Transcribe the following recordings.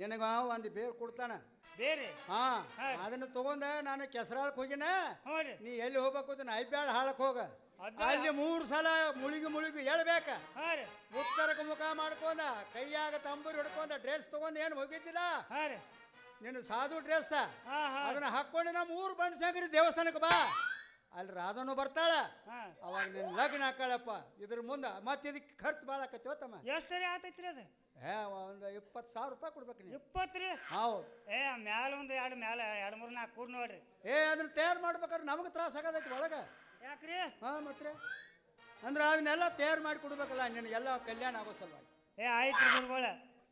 ನಿನಗ ಒಂದು ಬೇರು ಕೊಡ್ತಾನ. ಬೇರೆ? ಹಾ. ಅದನ್ನ ತಗೊಂಡ ನಾನು ಕೆಸರಾಳಕ್ ಹೋಗಿನ. ನೀ ಎಲ್ಲಿ ಹೋಗ್ಬೇಕು ಐಬ್ಯಾಳ ಹಾಳಕ್ ಹೋಗ. ಅಲ್ಲಿ ಮೂರು ಸಲ ಮುಳುಗಿ ಮುಳುಗಿ ಹೇಳ್ಬೇಕ ಉತ್ತರಕ್ಕೆ ಮುಖ ಮಾಡ್ಕೊಂಡ ಕೈಯಾಗ ತಂಬೂರಿ ಹಿಡ್ಕೊಂಡ ಡ್ರೆಸ್ ತಗೊಂಡ್ ಏನು ಹೋಗಿದ್ದಿಲ್ಲ? ನಿನ್ನ ಸಾಧು ಡ್ರೆಸ್ ಅದನ್ನ ಹಾಕೊಂಡು ನಮ್ಮ ಊರು ಬನಶಂಕರಿ ದೇವಸ್ಥಾನಕ್ಕೆ ಬಾ. ಅಲ್ಲಿ ರಾಧನು ಬರ್ತಾಳ. ಅವಾಗ ನಿನ್ನ ಲಗ್ನ ಹಾಕಳಪ್ಪ ಇದ್ರ ಮುಂದೆ ಮತ್ತೆ ಇದಕ್ಕೆ ಖರ್ಚು ಭಾಳ ಆಕತ್ತಿ ತಮ್ಮ. ಎಷ್ಟು ರೀ ಆತೈತ್ರಿ ಅದು? ಏ ಒಂದು ಇಪ್ಪತ್ತು ಸಾವಿರ ರೂಪಾಯಿ ಕೊಡ್ಬೇಕು ನೀವು ಇಪ್ಪತ್ತು ರೀ? ಹೌದು. ಏ ಮ್ಯಾಲ ಒಂದು ಎರಡು ಮ್ಯಾಲ ಎರಡು ಮೂರು ನಾಲ್ಕು ಕೂಡ್ ನೋಡ್ರಿ. ಏ ಅದನ್ನ ತಯಾರು ಮಾಡ್ಬೇಕಾದ್ರೆ ನಮಗೆ ತ್ರಾಸ ಆಗದೈತಿ ಒಳಗೆ. ಯಾಕ್ರಿ? ಹಾಂ ಮತ್ತೆ? ಅಂದ್ರೆ ಅದನ್ನೆಲ್ಲ ತಯಾರು ಮಾಡಿ ಕೊಡ್ಬೇಕಲ್ಲ ನಿನಗೆಲ್ಲ ಕಲ್ಯಾಣ ಆಗೋ ಸಲುವಾಗಿ. ಏ ಆಯ್ತು ಗುರುಗಳ.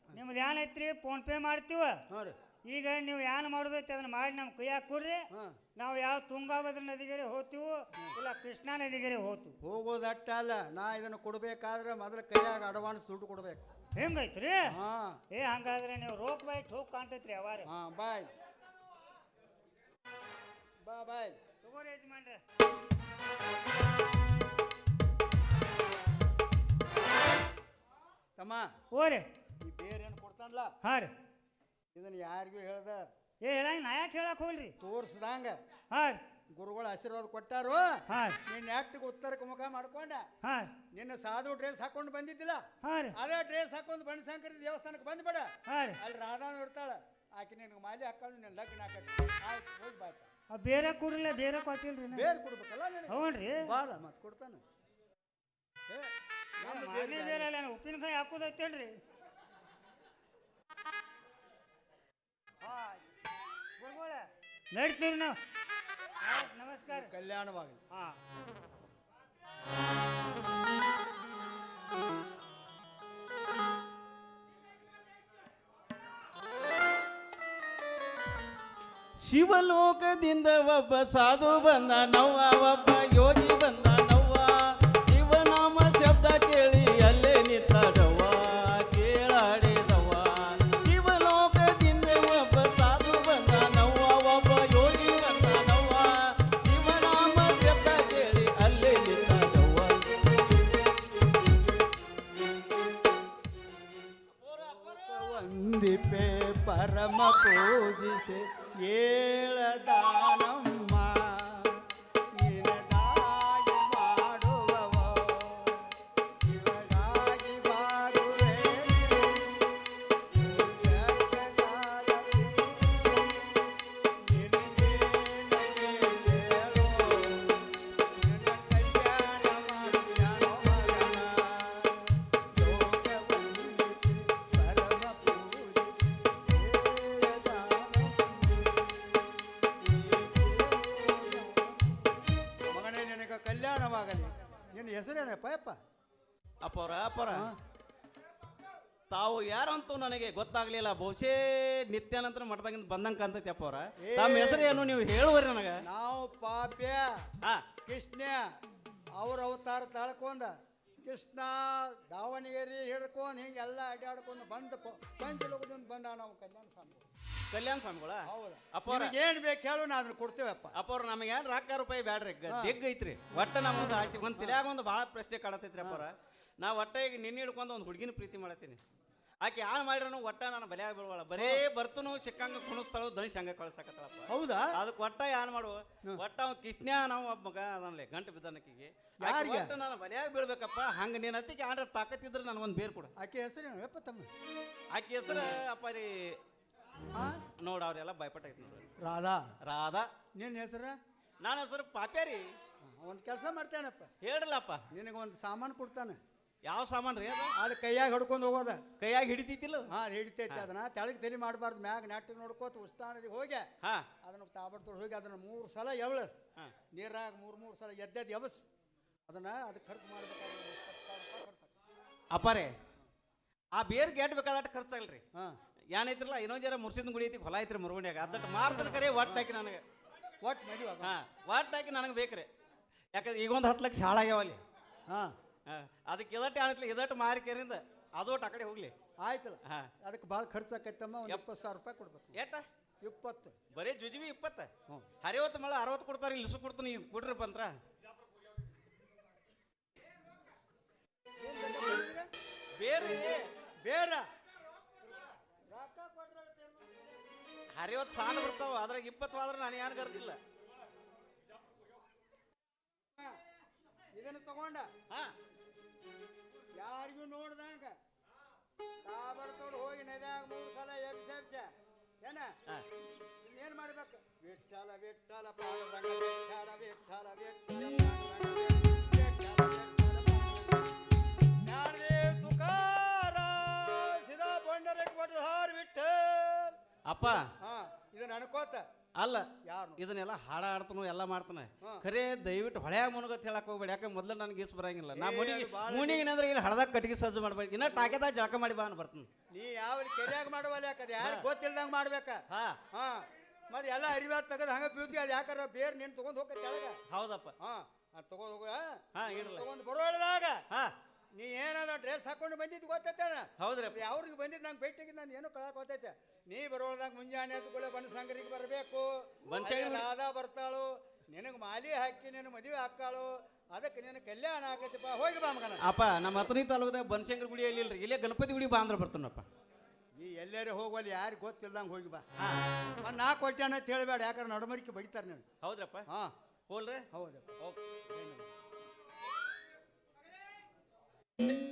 ನಿಮ್ದು ಏನೈತ್ರಿ ಫೋನ್ ಪೇ ಮಾಡ್ತೀವ? ಹ್ಞೂ ರೀ. ಈಗ ನೀವು ಏನು ಮಾಡೋದೈತಿ ಅದನ್ನ ಮಾಡಿ ನಮ್ಮ ಕೈಯಾಗ ಕೊಡ್ರಿ. ಹಾಂ. ನಾವು ಯಾವ ತುಂಗಾಭದ್ರ ನದಿಗೆರೆ ಹೋಗ್ತೀವೋ ಇಲ್ಲ ಕೃಷ್ಣಾ ನದಿಗೆರೆ ಹೋಗ್ತೀವಿ. ಹೋಗೋದಟ್ಟ ಅಲ್ಲ ನಾ ಇದನ್ನು ಕೊಡ್ಬೇಕಾದ್ರೆ ಮೊದಲು ಕೈಯಾಗ ಅಡ್ವಾನ್ಸ್ ದುಡ್ಡು ಕೊಡ್ಬೇಕು. ಹೆಂಗೈತ್ರಿ? ಹಾಂ. ಏ ಹಂಗಾದ್ರೆ ನೀವು ರೋಕ್ ಬೈಟ್ ಠೋಕ್ ಕಾಣ್ತೈತ್ರಿ ಅವಾರ. ಹಾಂ ಬಾಯ್. ಬಾ ಬಾಯ್. ತಗೋರಿ ಯಜಮಾನ್ರೆ. ತಮ್ಮ ಓರಿ ಈ ಬೇರೆ ಏನು ಕೊಡ್ತಾನಲ್ಲ ಹಾಂ ರೀ. ಇದನ್ನು ಯಾರಿಗೂ ಹೇಳ್ದ? ಏ ಹೇಳಂಗ ನಾ ಯಾಕೆ ಹೇಳಕ್ ಹೋಗ್ರಿ ತೋರ್ಸ್ದಂಗ. ಹಾಂ ರೀ. ಗುರುಗಳು ಆಶೀರ್ವಾದ ಕೊಟ್ಟಾರು. ಹಾಂ. ರೀ ನಿನ್ನ ನೆಟ್ಟಿಗೆ ಉತ್ತರಕ್ಕೆ ಮುಖ ಮಾಡ್ಕೊಂಡ. ಹಾಂ. ನಿನ್ನ ಸಾಧು ಡ್ರೆಸ್ ಹಾಕೊಂಡು ಬಂದಿದ್ದಿಲ್ಲ? ಹಾಂ ರೀ. ಅದೇ ಡ್ರೆಸ್ ಹಾಕೊಂಡು ಬನಶಂಕರಿ ದೇವಸ್ಥಾನಕ್ಕೆ ಬಂದ್ಬೇಡ. ಹಾಂ ರೀ. ಅಲ್ಲಿ ರಾಧಾನು ಇರ್ತಾಳ. ಆಕೆ ನಿನ್ಗೆ ಮಾಲಿ ಹಾಕೊಂಡು ನಿನ್ನ ಲಗ್ನ ಹಾಕತ್ತೆ. ಆಯ್ತು ಹೋಗಿ ಆ ಬೇರೆ ಕೊಡ್ರಿಲ್ಲ ಬೇರೆ ಕೊಟ್ಟಿಲ್ರಿ ನಾ ಬೇರೆ ಕೊಡ್ಬೇಕಲ್ಲ ನಿನಗೆ? ಹ್ಞೂ ರೀ ಬಾಲ ಮತ್ತೆ ಕೊಡ್ತಾನೆ ಏ, ನಮ್ಮ ಬೇರೆ ಮಾರನೇ ಬೇರೆ ಅಲ್ಲ ಉಪ್ಪಿನಕಾಯಿ ಹಾಕೋದೈತೇನ್ರಿ? ನಡ್ತೀವಿ ನಾವು. ನಮಸ್ಕಾರ. ಕಲ್ಯಾಣವಾಗಲಿ. ಹಾಂ. ಶಿವಲೋಕದಿಂದ ಒಬ್ಬ ಸಾಧು ಬಂದ ನವ್ವ ಒಬ್ಬ ಯೋಗಿ ಬಂದ. ವಂದಿಪೆ ಪರಮ ಪೂಜಿಸೆ ಏಳದಾನಮ್ಮ ಕಲ್ಯಾಣವಾಗಲಿ ನಿನ್ನ ಹೆಸರೇನಪ್ಪ ಅಪ್ಪ? ಅಪ್ಪರ ಅಪ್ಪರ ತಾವು ಯಾರಂತೂ ನನಗೆ ಗೊತ್ತಾಗ್ಲಿಲ್ಲ. ಬಹುಶೇ ನಿತ್ಯಾನಂತರ ಮಠದಾಗಿಂದ ಬಂದಂಗ ಕಾಣ್ತೈತಿ ಅಪ್ಪವ್ರ ಏ. ತಮ್ಮ ಹೆಸರು ಏನು ನೀವು ಹೇಳುವರಿ ನನಗ? ನಾವು ಪಾಪ್ಯ ಹಾ. ಕೃಷ್ಣ ಅವ್ರ ಅವತಾರ ತಾಳ್ಕೊಂಡ. ಕೃಷ್ಣ ದಾವಣಗೆರೆ ಹಿಡ್ಕೊಂಡು ಹಿಂಗೆಲ್ಲ ಅಡ್ಡಾಡ್ಕೊಂಡು ಬಂದ ಪಂಚಲೋಕದಿಂದ ಬಂದ ನಾವು ಕಲ್ಯಾಣ ಸ್ವಾಮಿ. ಕಲ್ಯಾಣ ಸ್ವಾಮಿಗಳ? ಹೌದು. ಅಪ್ಪವ್ರ ಏನು ಬೇಕು ಹೇಳು ನಾ ಅದನ್ನ ಕೊಡ್ತೇವಪ್ಪ. ಅಪ್ಪವ್ರ ನಮಗೆ ಏನ್ ರೊಕ್ಕ ರೂಪಾಯಿ ಬ್ಯಾಡ್ರಿ ಜಗ್ ಐತ್ರಿ. ಒಟ್ಟ ನಮ್ಮೊಂದು ಆಸೆ ಒಂದು ತಿಳಿಯಾಗ ಒಂದು ಭಾಳ ಪ್ರಶ್ನೆ ಕಾಡತೈತ್ರಿ ಅಪ್ಪವ್ರ ನಾ ಒಟ್ಟ ಈಗ ನಿನ್ನೆ ಹಿಡ್ಕೊಂಡು ಒಂದು ಹುಡುಗಿನ ಪ್ರೀತಿ ಮಾಡತ್ತೀನಿ. ಆಕೆ ಯಾರು ಮಾಡಿರೋನು ಒಟ್ಟ ನಾನು ಬಲೆ ಬೀಳ್ವಳ ಬರೇ ಬರ್ತನು ಸಿಕ್ಕಂಗ ಕುಣಿಸ್ತಾಳು ಧನುಷ್ ಹಂಗ ಕಳ್ಸಕತ್ತಳಪ್ಪ. ಹೌದಾ? ಅದಕ್ಕೆ ಒಟ್ಟ ಯಾನ್ ಮಾಡು ಒಟ್ಟ ಅವ್ ಕೃಷ್ಣ ನಾವು ಒಬ್ಬ ಮಗ ಅದನ್ಲೆ ಗಂಟು ಬಿದ್ದನಕ್ಕಿಗೆ? ಒಟ್ಟ ನಾನು ಬಲೆಯಾಗಿ ಬೀಳ್ಬೇಕಪ್ಪ. ಹಂಗ ನೀನ್ ಅತ್ತಿಗೆ ಆಂಡ್ರೆ ತಾಕತ್ತಿದ್ರೆ ನನಗೆ ಒಂದು ಬೇರು ಕೊಡು. ಆಕೆ ಹೆಸರು ಯಪ್ಪ ತಮ್ಮ? ಆಕೆ ಹೆಸರು ಅಪ್ಪ ರೀ. ನೋಡ ಅವ್ರೆಲ್ಲ ಭಯಪಟ್ಟ ನೋಡ್ರಿ ರಾಧಾ. ರಾಧಾ. ನಿನ್ನ ಹೆಸರು? ನನ್ನ ಹೆಸರು ಪಾಪ್ಯಾರಿ ಒಂದು ಕೆಲಸ ಮಾಡ್ತೇನಪ್ಪ. ಹೇಳ್ರಲ್ಲಪ್ಪ. ನಿನಗೆ ಒಂದು ಸಾಮಾನು ಕೊಡ್ತಾನೆ. ಯಾವ ಸಾಮಾನು ರೀ ಅದು? ಅದು ಕೈಯಾಗ ಹಿಡ್ಕೊಂಡು ಹೋಗೋದ. ಕೈಯಾಗ ಹಿಡಿತೈತಿಲ್ಲ ಅದು? ಹಾ ಅದು ಹಿಡಿತೈತಿ. ಅದನ್ನ ತೆಳಗ್ ತಲೆ ಮಾಡಬಾರ್ದು ಮ್ಯಾಗ ನೆಟ್ಟಿಗೆ ನೋಡ್ಕೋತ ಉಸ್ತಾನದಿಗೆ ಹೋಗಿ. ಹಾ. ಅದನ್ನ ತೊಳ ಹೋಗಿ ಅದನ್ನ ಮೂರು ಸಲ ಎವಳ. ನೀರಾಗ ಮೂರು ಮೂರು ಸಲ ಎದ್ದೆದ್ದು ಎವಸ್. ಅದನ್ನ ಅದಕ್ಕೆ ಖರ್ಚು ಮಾಡ್ಬೇಕಾದ್ರೆ ಅಪ್ಪಾರೆ ಆ ಬೇರ್ ಗೇಟ್ ಖರ್ಚು ಖರ್ಚಾಗಲ್ರಿ. ಹಾ. ಏನೈತ್ರಲ್ಲ ಇನ್ನೊಂದು ಜರ ಮುರ್ಸಿದ್ ಗುಡಿ ಐತಿ ಹೊಲ ಐತ್ರಿ ಮುರುಗುಂಡ್ಯಾಗ. ಅದಟ್ಟು ಮಾರ್ದನ ಕರೆ ಒಟ್ಟು ಹಾಕಿ ನನಗೆ. ಒಟ್ಟು ಮದುವೆ ಹಾ ಒಟ್ಟು ಹಾಕಿ ನನಗೆ ಬೇಕ್ರಿ. ಯಾಕಂದ್ರೆ ಈಗ ಒಂದು ಹತ್ತು ಲಕ್ಷ ಹಾಳಾಗ್ಯಾವಲ್ಲಿ. ಹಾ. ಅದಕ್ಕೆ ಇದಟ್ಟು ಅನ್ನತ್ಲಿ ಇದಟ್ಟು ಮಾರಿಕೆರಿಂದ ಅದೊಟ್ಟು ಆ ಕಡೆ ಹೋಗ್ಲಿ. ಆಯ್ತಲ್ಲ. ಹಾ. ಅದಕ್ಕೆ ಭಾಳ ಖರ್ಚು ಆಕೈತಮ್ಮ ಒಂದು ಎಪ್ಪತ್ತು ಸಾವಿರ ರೂಪಾಯಿ ಕೊಡ್ಬೇಕು. ಏಟ ಇಪ್ಪತ್ತು. ಬರೀ ಜುಜುಬಿ ಇಪ್ಪತ್ತ. ಹ್ಞೂ. ಹರಿವತ್ತು ಮಳ ಅರವತ್ತು ಕೊಡ್ತಾರೆ ಇಲ್ಲಿ ಕೊಡ್ತೀನಿ ಈಗ ಕೊಡ್ರಿ ಬಂತ್ರ. ಬೇರೆ ಬೇರೆ. ಅರವತ್ತು ಸಾಲ ಬರ್ತಾವ ಅದ್ರಾಗ ಇಪ್ಪತ್ತು ಆದ್ರೆ ನಾನು ಯಾರು ಗರ್ದಿಲ್ಲ ಇದನ್ನ ತಗೊಂಡ? ಹಾ. ಯಾರಿಗೂ ನೋಡ್ದಂಗ? ಕಾಬಡ್ತೋಡ್ ಹೋಗಿ ನದ್ಯಾಗ ಮೂರು ಸಲ ಎಬ್ಸ ಎಬ್ಸ. ಏನ. ಏನ್ ಮಾಡ್ಬೇಕು? ವಿಠಲ ವಿಠಲ ಪಾಂಡುರಂಗ ವಿಠಲ ವಿಠಲ ವಿಠಲ ಅಪ್ಪ. ಇದನ್ನ ಅನ್ಕೋತ. ಅಲ್ಲ ಯಾರು ಇದನ್ನೆಲ್ಲ ಹಾಡ ಆಡ್ತಾನು ಎಲ್ಲ ಮಾಡ್ತಾನೆ. ಖರೇ ದಯವಿಟ್ಟು ಹೊಳೆ ಮುನಗತ್ ಹೇಳಕ್ ಹೋಗ್ಬೇಡಿ. ಯಾಕೆ ಮೊದ್ಲು ನನಗೆ ಗೀಸ್ ಬರಂಗಿಲ್ಲ. ನಾ ಮುನಿಗೆ ಮುನಿಗೆ ಏನಂದ್ರೆ ಇಲ್ಲಿ ಹಳದಾಗ ಕಟ್ಟಿಗೆ ಸಜ್ಜು ಮಾಡ್ಬೇಕು. ಇನ್ನ ಟಾಕೆದಾಗ ಜಳಕ ಮಾಡಿ ಬಾ ಅನ್ ಬರ್ತೀನಿ. ನೀ ಯಾವ ಕೆರೆಯಾಗ ಮಾಡುವಲ್ಲ ಯಾಕದ ಯಾರು ಗೊತ್ತಿಲ್ದಂಗ ಮಾಡ್ಬೇಕ? ಹಾ. ಹಾ. ಮತ್ತೆ ಎಲ್ಲ ಅರಿವ ತೆಗೆದು ಹಂಗ ಪ್ಯೂತಿ ಅದು ಯಾಕಾರ ಬೇರೆ ನೀನು ತಗೊಂಡ್ ಹೋಗ್ತ ಕೆಳಗ? ಹೌದಪ್ಪ. ಹಾ. ಅದು ತಗೊಂಡ್ ಹೋಗ ಹಾ ಒಂದು ತಗೊಂಡ್ ಬರೋಳದಾಗ ಹಾ. ನೀ ಏನಾದ ಡ್ರೆಸ್ ಹಾಕೊಂಡು ಬಂದಿದ್ದು ಗೊತ್ತೈತಣ ಹೌದ್ರಪ್ಪ ಅವ್ರಿಗೆ ಬಂದಿದ್ದು ನಂಗೆ ಬೆಟ್ಟಿಗೆ ನಾನು ಏನು ಕಳಕ್ ಗೊತ್ತೈತೆ. ನೀ ಬರೋಳ್ದಾಗ ಮುಂಜಾನೆ ಎದ್ದುಕೊಳ್ಳೆ ಬನಸಂಗರಿಗೆ ಬರಬೇಕು. ರಾಧಾ ಬರ್ತಾಳು. ನಿನಗೆ ಮಾಲಿ ಹಾಕಿ ನಿನ್ನ ಮದುವೆ ಹಾಕಾಳು ಅದಕ್ಕೆ ನಿನ್ನ ಕಲ್ಯಾಣ ಆಗೈತಪ್ಪ. ಹೋಗಿ ಬಾ ಮಗನ. ಅಪ್ಪ ನಮ್ಮ ಹತ್ತನೇ ತಾಲೂಕದಾಗ ಬನಶಂಕರ ಗುಡಿ ಎಲ್ಲಿ ಇಲ್ಲೇ ಗಣಪತಿ ಗುಡಿ ಬಾ ಅಂದ್ರೆ ಬರ್ತಾನಪ್ಪ. ನೀ ಎಲ್ಲರೂ ಹೋಗುವಲ್ಲಿ ಯಾರಿಗೆ ಗೊತ್ತಿಲ್ದಂಗೆ ಹೋಗಿ ಬಾ. ಒಂದು ನಾ ಕೊಟ್ಟೆ ಅಂತ ಹೇಳಬೇಡ ಯಾಕಂದ್ರೆ ನಡಮರಿಕೆ ಬಡಿತಾರೆ ನೀನು. ಹೌದ್ರಪ್ಪ? ಹಾಂ. ಹೋಲ್ರಿ ಹೌದು ಹೋಗ್.